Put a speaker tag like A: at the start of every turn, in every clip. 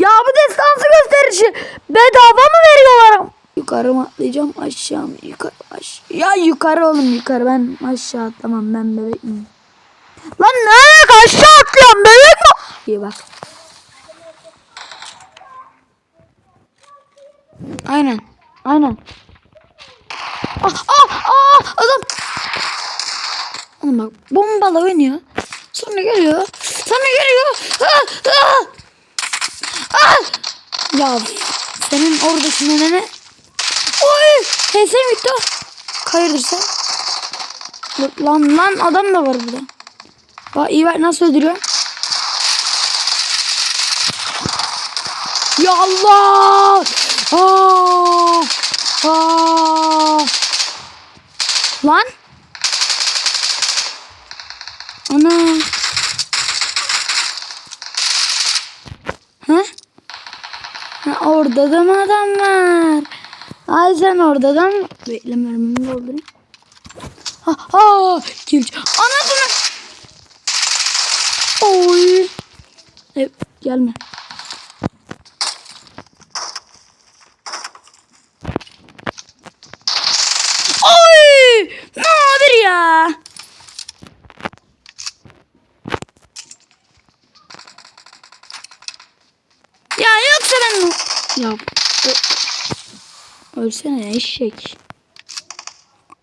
A: Ya bu destansı gösterici bedava mı veriyorlar? Yukarı mı atlayacağım aşağı mı? Yukarı aşağı. Ya yukarı oğlum yukarı ben aşağı atlamam ben bebek miyim? Lan nereye aşağı atlıyorum bebek mi? İyi bak. Aynen. Aynen. Ah ah ah adam. Oğlum bak bombalı oynuyor. Sonra geliyor. Sonra geliyor. Ah ah. Ah! Ya senin oradaki nenene Oy! Gitti o? Kayırdırsan. Lan lan adam da var burada. Bak iyi bak nasıl öldürüyor. Ya Allah! Aa! Aa! Lan! Ana! Ha? Ha, orada da mı adam var? Ay sen orada da mı? Bekle mermimi doldurayım. Ha ha! Kim? Anasını! Oy! Evet, gelme. Oy! Ne haber ya yoksa ben... Ya... Ölsene eşek.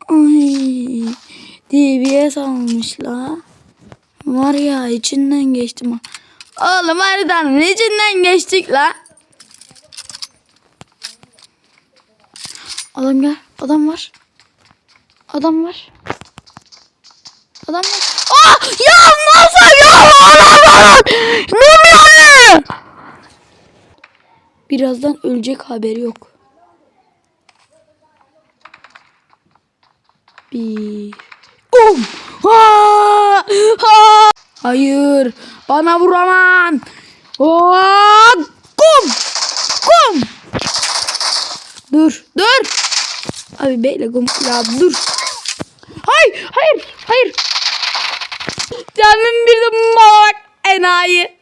A: Ay... DBS almış la. Var ya içinden geçtim. Oğlum haritanın içinden geçtik la. Adam gel. Adam var. Adam var. Adam var. Ah! Ya nasıl ya? Adam var. Ne yani? Birazdan ölecek haberi yok. Bir. Um! Ha! Ha! Hayır. Bana vuramam. Aa! Kum! Kum! Dur. Dur. Abi bekle kum. Ya dur. Hayır. Hayır. Hayır. Canım bir de bak enayi.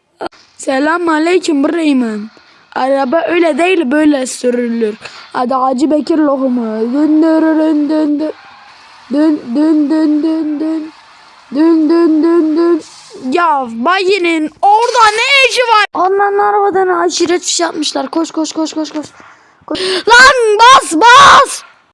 A: Selam aleyküm Breyman. Araba öyle değil böyle sürülür. Hadi Hacı Bekir lohumu. Dün dün dün dün. Dün dün dün dün dün. Dün dün dün dün. Ya bayinin orada ne işi var? Onların arabadan aşiret fişi atmışlar. Koş koş koş koş koş. koş. Lan bas bas.